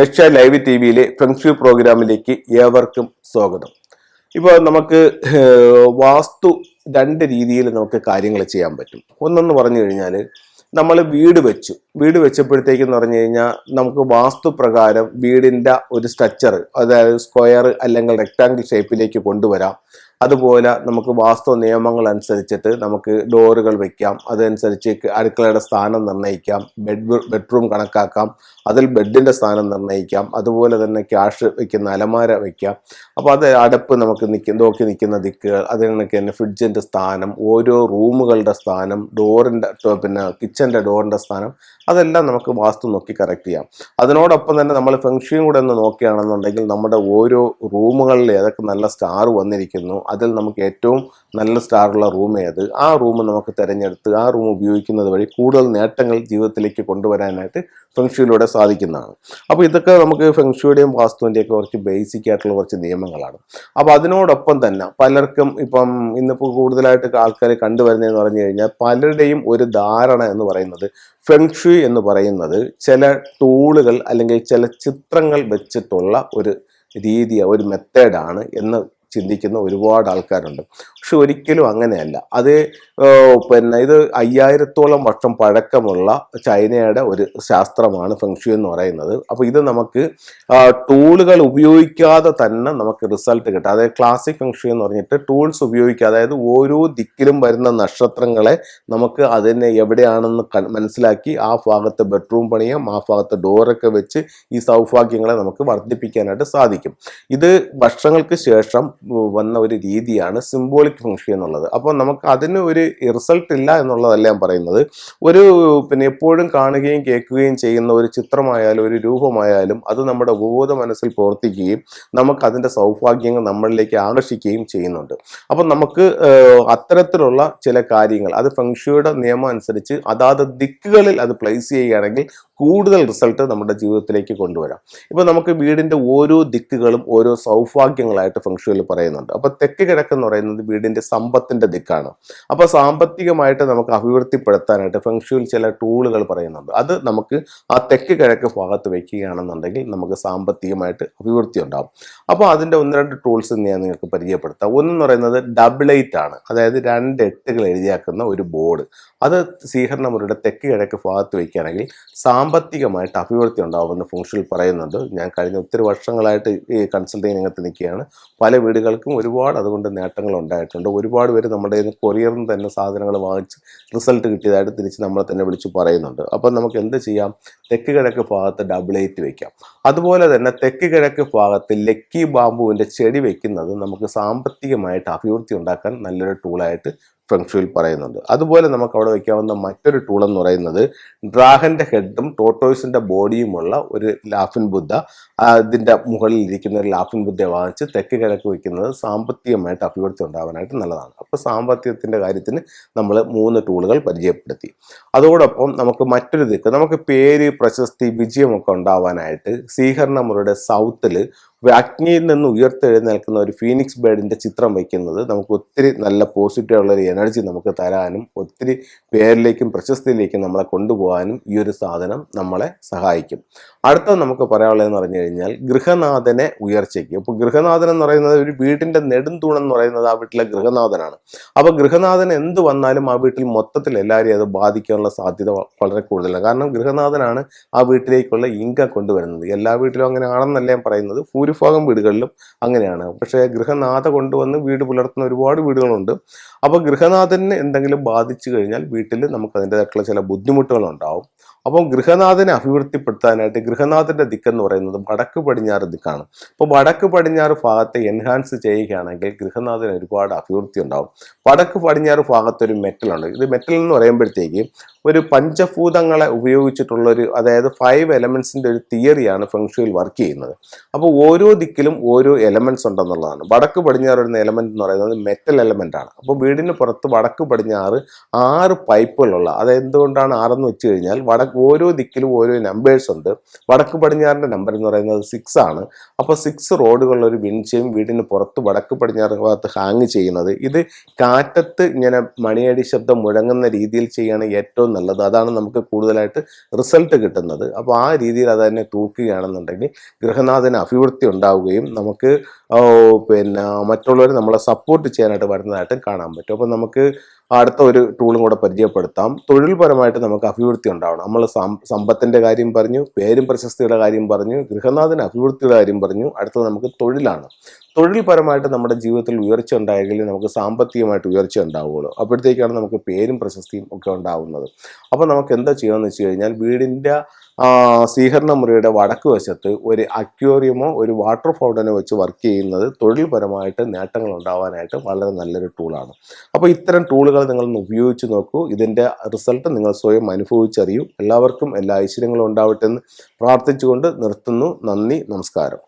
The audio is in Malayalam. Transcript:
ഏഷ്യ ലൈവ് ടി വിയിലെ ഫെങ്ഷു പ്രോഗ്രാമിലേക്ക് ഏവർക്കും സ്വാഗതം. ഇപ്പോൾ നമുക്ക് വാസ്തു രണ്ട് രീതിയിൽ നമുക്ക് കാര്യങ്ങൾ ചെയ്യാൻ പറ്റും. ഒന്നെന്ന് പറഞ്ഞു കഴിഞ്ഞാൽ നമ്മൾ വീട് വെച്ചു. വീട് വെച്ചപ്പോഴത്തേക്കെന്ന് പറഞ്ഞു കഴിഞ്ഞാൽ നമുക്ക് വാസ്തു പ്രകാരം വീടിന്റെ ഒരു സ്ട്രക്ചർ അതായത് സ്ക്വയർ അല്ലെങ്കിൽ റെക്ടാങ്കിൾ ഷേപ്പിലേക്ക് കൊണ്ടുവരാം. അതുപോലെ നമുക്ക് വാസ്തു നിയമങ്ങൾ അനുസരിച്ചിട്ട് നമുക്ക് ഡോറുകൾ വെക്കാം. അതനുസരിച്ച് അടുക്കളയുടെ സ്ഥാനം നിർണയിക്കാം. ബെഡ് ബെഡ്റൂം കണക്കാക്കാം. അതിൽ ബെഡിന്റെ സ്ഥാനം നിർണയിക്കാം. അതുപോലെ തന്നെ ക്യാഷ് വെക്കുന്ന അലമാര വെക്കാം. അപ്പോൾ അത് അടപ്പ് നമുക്ക് നിൽക്കും നോക്കി നിൽക്കുന്ന ദിക്കുകൾ അതിനൊക്കെ തന്നെ ഫ്രിഡ്ജിന്റെ സ്ഥാനം ഓരോ റൂമുകളുടെ സ്ഥാനം ഡോറിന്റെ പിന്നെ കിച്ചന്റെ ഡോറിന്റെ സ്ഥാനം അതെല്ലാം നമുക്ക് വാസ്തു നോക്കി കറക്റ്റ് ചെയ്യാം. അതിനോടൊപ്പം തന്നെ നമ്മൾ ഫെങ്ഷയും കൂടെ ഒന്ന് നോക്കുകയാണെന്നുണ്ടെങ്കിൽ നമ്മുടെ ഓരോ റൂമുകളിൽ ഏതൊക്കെ നല്ല സ്റ്റാർ വന്നിരിക്കുന്നു അതിൽ നമുക്ക് ഏറ്റവും നല്ല സ്റ്റാറുള്ള റൂം ഏത്? ആ റൂം നമുക്ക് തിരഞ്ഞെടുത്ത് ആ റൂം ഉപയോഗിക്കുന്നത് വഴി കൂടുതൽ നേട്ടങ്ങൾ ജീവിതത്തിലേക്ക് കൊണ്ടുവരാനായിട്ട് ഫെങ്ഷുയിലൂടെ സാധിക്കുന്നതാണ്. അപ്പോൾ ഇതൊക്കെ നമുക്ക് ഫെങ്ഷുയുടെയും വാസ്തുവിന്റെയൊക്കെ കുറച്ച് ബേസിക് ആയിട്ടുള്ള കുറച്ച് നിയമങ്ങളാണ്. അപ്പോൾ അതിനോടൊപ്പം തന്നെ പലർക്കും ഇപ്പം ഇന്നിപ്പോൾ കൂടുതലായിട്ട് ആൾക്കാർ കണ്ടുവരുന്നതെന്ന് പറഞ്ഞു കഴിഞ്ഞാൽ പലരുടെയും ഒരു ധാരണ എന്ന് പറയുന്നത് ഫെങ്ഷു എന്ന് പറയുന്നത് ചില ടൂളുകൾ അല്ലെങ്കിൽ ചില ചിത്രങ്ങൾ വെച്ചിട്ടുള്ള ഒരു രീതി ഒരു മെത്തേഡാണ് എന്ന് ചിന്തിക്കുന്ന ഒരുപാട് ആൾക്കാരുണ്ട്. പക്ഷെ ഒരിക്കലും അങ്ങനെയല്ല. അത് പിന്നെ ഇത് അയ്യായിരത്തോളം വർഷം പഴക്കമുള്ള ചൈനയുടെ ഒരു ശാസ്ത്രമാണ് ഫെങ്ഷു എന്ന് പറയുന്നത്. അപ്പോൾ ഇത് നമുക്ക് ടൂളുകൾ ഉപയോഗിക്കാതെ തന്നെ നമുക്ക് റിസൾട്ട് കിട്ടും. അതായത് ക്ലാസിക് ഫെങ്ഷു എന്ന് പറഞ്ഞിട്ട് ടൂൾസ് ഉപയോഗിക്കാതെ അതായത് ഓരോ ദിക്കിലും വരുന്ന നക്ഷത്രങ്ങളെ നമുക്ക് അതിനെ എവിടെയാണെന്ന് മനസ്സിലാക്കി ആ ഭാഗത്ത് ബെഡ്റൂം പണിയാം ആ ഭാഗത്ത് ഡോറൊക്കെ വെച്ച് ഈ സൗഭാഗ്യങ്ങളെ നമുക്ക് വർദ്ധിപ്പിക്കാനായിട്ട് സാധിക്കും. ഇത് വർഷങ്ങൾക്ക് ശേഷം വന്ന ഒരു രീതിയാണ് സിംബോളിക് ഫംഗ്ഷൻ എന്നുള്ളത്. അപ്പോൾ നമുക്ക് അതിന് ഒരു റിസൾട്ട് ഇല്ല എന്നുള്ളതല്ല ഞാൻ പറയുന്നത്. ഒരു പിന്നെ എപ്പോഴും കാണുകയും കേൾക്കുകയും ചെയ്യുന്ന ഒരു ചിത്രമായാലും ഒരു രൂപമായാലും അത് നമ്മുടെ ഉപബോധ മനസ്സിൽ പ്രവർത്തിക്കുകയും നമുക്ക് അതിന്റെ സൗഭാഗ്യങ്ങൾ നമ്മളിലേക്ക് ആകർഷിക്കുകയും ചെയ്യുന്നുണ്ട്. അപ്പം നമുക്ക് അത്തരത്തിലുള്ള ചില കാര്യങ്ങൾ അത് ഫെങ്ഷുയുടെ നിയമം അനുസരിച്ച് അതാത് ദിക്കുകളിൽ അത് പ്ലേസ് ചെയ്യുകയാണെങ്കിൽ കൂടുതൽ റിസൾട്ട് നമ്മുടെ ജീവിതത്തിലേക്ക് കൊണ്ടുവരാം. ഇപ്പോൾ നമുക്ക് വീടിന്റെ ഓരോ ദിക്കുകളും ഓരോ സൗഭാഗ്യങ്ങളായിട്ട് ഫംഗ്ഷനിൽ പറയുന്നുണ്ട്. അപ്പോൾ തെക്ക് കിഴക്ക് എന്ന് പറയുന്നത് വീടിന്റെ സമ്പത്തിന്റെ ദിക്കാണ്. അപ്പോൾ സാമ്പത്തികമായിട്ട് നമുക്ക് അഭിവൃദ്ധിപ്പെടുത്താനായിട്ട് ഫംഗ്ഷനിൽ ചില ടൂളുകൾ പറയുന്നുണ്ട്. അത് നമുക്ക് ആ തെക്ക് കിഴക്ക് ഭാഗത്ത് വയ്ക്കുകയാണെന്നുണ്ടെങ്കിൽ നമുക്ക് സാമ്പത്തികമായിട്ട് അഭിവൃദ്ധി ഉണ്ടാകും അപ്പോൾ അതിന്റെ ഒന്ന് രണ്ട് ടൂൾസ് ഞാൻ നിങ്ങൾക്ക് പരിചയപ്പെടുത്താം. ഒന്നെന്ന് പറയുന്നത് ഡബിൾ എയ്റ്റ് ആണ്. അതായത് രണ്ട് എട്ടുകൾ എഴുതിയാക്കുന്ന ഒരു ബോർഡ് അത് സ്വീകരണമുറിയുടെ തെക്ക് കിഴക്ക് ഭാഗത്ത് വയ്ക്കുകയാണെങ്കിൽ സാമ്പത്തികമായിട്ട് അഭിവൃദ്ധി ഉണ്ടാവുമെന്ന് ഫംഗ്ഷനിൽ പറയുന്നുണ്ട്. ഞാൻ കഴിഞ്ഞ ഒത്തിരി വർഷങ്ങളായിട്ട് ഈ കൺസൾട്ടിങ് രംഗത്ത് നിൽക്കുകയാണ്. പല വീടുകൾക്കും ഒരുപാട് അതുകൊണ്ട് നേട്ടങ്ങൾ ഉണ്ടായിട്ടുണ്ട്. ഒരുപാട് പേര് നമ്മുടെ കൊറിയറിൽ നിന്ന് തന്നെ സാധനങ്ങൾ വാങ്ങിച്ച് റിസൾട്ട് കിട്ടിയതായിട്ട് തിരിച്ച് നമ്മളെ തന്നെ വിളിച്ച് പറയുന്നുണ്ട്. അപ്പം നമുക്ക് എന്ത് ചെയ്യാം? തെക്ക് കിഴക്ക് ഭാഗത്ത് ഡബിൾ എയ്റ്റ് വെക്കാം. അതുപോലെ തന്നെ തെക്ക് കിഴക്ക് ഭാഗത്ത് ലക്കി ബാമ്പുവിന്റെ ചെടി വെക്കുന്നത് നമുക്ക് സാമ്പത്തികമായിട്ട് അഭിവൃദ്ധി ഉണ്ടാക്കാൻ നല്ലൊരു ടൂളായിട്ട് ഫെങ്ഷുവിൽ പറയുന്നുണ്ട്. അതുപോലെ നമുക്ക് അവിടെ വയ്ക്കാവുന്ന മറ്റൊരു ടൂൾ എന്ന് പറയുന്നത് ഡ്രാഗന്റെ ഹെഡും ടോട്ടോയ്സിന്റെ ബോഡിയുമുള്ള ഒരു ലാഫിൻ ബുദ്ധ. അതിന്റെ മുകളിൽ ഇരിക്കുന്ന ഒരു ലാഫിൻ ബുദ്ധയെ വാങ്ങിച്ച് തെക്ക് കിഴക്ക് വയ്ക്കുന്നത് സാമ്പത്തികമായിട്ട് അഭിവൃദ്ധി ഉണ്ടാവാനായിട്ട് നല്ലതാണ്. അപ്പോൾ സാമ്പത്തികത്തിന്റെ കാര്യത്തിന് നമ്മൾ മൂന്ന് ടൂളുകൾ പരിചയപ്പെടുത്തി. അതോടൊപ്പം നമുക്ക് മറ്റൊരു ദിക്ക് നമുക്ക് പേര് പ്രശസ്തി വിജയമൊക്കെ ഉണ്ടാവാനായിട്ട് സ്വീകരണമുറിയുടെ സൗത്തിൽ അഗ്നിയിൽ നിന്ന് ഉയർത്തെഴുന്നേൽക്കുന്ന ഒരു ഫീനിക്സ് ബേഡിന്റെ ചിത്രം വയ്ക്കുന്നത് നമുക്ക് ഒത്തിരി നല്ല പോസിറ്റീവ് ഉള്ള ഒരു എനർജി നമുക്ക് തരാനും ഒത്തിരി പേരിലേക്കും പ്രശസ്തിയിലേക്കും നമ്മളെ കൊണ്ടുപോകാനും ഈ ഒരു സാധനം നമ്മളെ സഹായിക്കും. അടുത്ത നമുക്ക് പറയാനുള്ളതെന്ന് പറഞ്ഞു കഴിഞ്ഞാൽ ഗൃഹനാഥനെ ഉയർച്ചയ്ക്ക്. അപ്പോൾ ഗൃഹനാഥൻ എന്ന് പറയുന്നത് ഒരു വീടിന്റെ നെടുംതൂണം എന്ന് പറയുന്നത് ആ വീട്ടിലെ ഗൃഹനാഥനാണ്. അപ്പോൾ ഗൃഹനാഥൻ എന്ത് വന്നാലും ആ വീട്ടിൽ മൊത്തത്തിൽ എല്ലാവരെയും അത് ബാധിക്കാനുള്ള സാധ്യത വളരെ കൂടുതലാണ്. കാരണം ഗൃഹനാഥനാണ് ആ വീട്ടിലേക്കുള്ള ഇൻകം കൊണ്ടുവരുന്നത്. എല്ലാ വീട്ടിലും അങ്ങനെ ആണെന്നല്ല ഞാൻ പറയുന്നത്. ഭൂരിഭാഗം വീടുകളിലും അങ്ങനെയാണ്. പക്ഷേ ഗൃഹനാഥ കൊണ്ടുവന്ന് വീട് പുലർത്തുന്ന ഒരുപാട് വീടുകളുണ്ട്. അപ്പോൾ ഗൃഹനാഥന് എന്തെങ്കിലും ബാധിച്ചു കഴിഞ്ഞാൽ വീട്ടിൽ നമുക്ക് അതിന്റെതായിട്ടുള്ള ചില ബുദ്ധിമുട്ടുകൾ ഉണ്ടാവും അപ്പം ഗൃഹനാഥനെ അഭിവൃദ്ധിപ്പെടുത്താനായിട്ട് ഗൃഹനാഥന്റെ ദിക്കെന്ന് പറയുന്നത് വടക്ക് പടിഞ്ഞാറ് ദിക്കാണ്. അപ്പോൾ വടക്ക് പടിഞ്ഞാറ് ഭാഗത്തെ എൻഹാൻസ് ചെയ്യുകയാണെങ്കിൽ ഗൃഹനാഥന് ഒരുപാട് അഭിവൃദ്ധി ഉണ്ടാവും. വടക്ക് പടിഞ്ഞാറ് ഭാഗത്തൊരു മെറ്റലുണ്ട്. ഇത് മെറ്റൽ എന്ന് പറയുമ്പോഴത്തേക്ക് ഒരു പഞ്ചഭൂതങ്ങളെ ഉപയോഗിച്ചിട്ടുള്ള ഒരു അതായത് ഫൈവ് എലമെൻസിന്റെ ഒരു തിയറിയാണ് ഫെങ്ഷുയിൽ വർക്ക് ചെയ്യുന്നത്. അപ്പോൾ ഓരോ ദിക്കിലും ഓരോ എലമെൻസ് ഉണ്ടെന്നുള്ളതാണ്. വടക്ക് പടിഞ്ഞാറ് വരുന്ന എലമെന്റ് എന്ന് പറയുന്നത് മെറ്റൽ എലമെന്റ് ആണ്. അപ്പോൾ വീടിന് പുറത്ത് വടക്ക് പടിഞ്ഞാറ് ആറ് പൈപ്പുകളുള്ള അതെന്തുകൊണ്ടാണ് ആറെന്ന് വെച്ച് കഴിഞ്ഞാൽ വടക്ക് ഓരോ ദിക്കിലും ഓരോ നമ്പേഴ്സ് ഉണ്ട്. വടക്ക് പടിഞ്ഞാറിന്റെ നമ്പർ എന്ന് പറയുന്നത് സിക്സ് ആണ്. അപ്പോൾ സിക്സ് റോഡുകളിൽ ഒരു വിൻചയും വീടിന് പുറത്ത് വടക്ക് പടിഞ്ഞാറ് ഭാഗത്ത് ഹാങ് ചെയ്യുന്നത്. ഇത് കാറ്റത്ത് ഇങ്ങനെ മണിയടി ശബ്ദം മുഴങ്ങുന്ന രീതിയിൽ ചെയ്യാണ് ഏറ്റവും നല്ലത്. അതാണ് നമുക്ക് കൂടുതലായിട്ട് റിസൾട്ട് കിട്ടുന്നത്. അപ്പോൾ ആ രീതിയിൽ അത് തന്നെ തൂക്കുകയാണെന്നുണ്ടെങ്കിൽ ഗൃഹനാഥന് അഭിവൃദ്ധി ഉണ്ടാവുകയും നമുക്ക് പിന്നെ മറ്റുള്ളവർ നമ്മളെ സപ്പോർട്ട് ചെയ്യാനായിട്ട് വരുന്നതായിട്ട് കാണാൻ പറ്റും. അപ്പോൾ നമുക്ക് അടുത്ത ഒരു ടൂളും കൂടെ പരിചയപ്പെടുത്താം. തൊഴിൽപരമായിട്ട് നമുക്ക് അഭിവൃദ്ധി ഉണ്ടാവണം. നമ്മൾ സമ്പത്തിന്റെ കാര്യം പറഞ്ഞു പേരും പ്രശസ്തിയുടെ കാര്യം പറഞ്ഞു ഗൃഹനാഥന് അഭിവൃദ്ധിയുടെ കാര്യം പറഞ്ഞു അടുത്തത് നമുക്ക് തൊഴിലാണ്. തൊഴിൽപരമായിട്ട് നമ്മുടെ ജീവിതത്തിൽ ഉയർച്ച ഉണ്ടായെങ്കിൽ നമുക്ക് സാമ്പത്തികമായിട്ട് ഉയർച്ച ഉണ്ടാവുകയുള്ളൂ അപ്പോഴത്തേക്കാണ് നമുക്ക് പേരും പ്രശസ്തിയും ഒക്കെ ഉണ്ടാവുന്നത്. അപ്പോൾ നമുക്ക് എന്താ ചെയ്യാമെന്ന് വെച്ച് കഴിഞ്ഞാൽ വീടിന്റെ സ്വീകരണ മുറിയുടെ വടക്ക് വശത്ത് ഒരു അക്വേറിയമോ ഒരു വാട്ടർ ഫൗണ്ടനോ വെച്ച് വർക്ക് ചെയ്യുന്നത് തൊഴിൽപരമായിട്ട് നേട്ടങ്ങൾ ഉണ്ടാവാനായിട്ട് വളരെ നല്ലൊരു ടൂളാണ്. അപ്പോൾ ഇത്തരം ടൂളുകൾ നിങ്ങളൊന്ന് ഉപയോഗിച്ച് നോക്കൂ. ഇതിന്റെ റിസൾട്ട് നിങ്ങൾ സ്വയം അനുഭവിച്ചറിയൂ. എല്ലാവർക്കും എല്ലാ ഐശ്വര്യങ്ങളും ഉണ്ടാവട്ടെ എന്ന് പ്രാർത്ഥിച്ചുകൊണ്ട് നിർത്തുന്നു. നന്ദി നമസ്കാരം.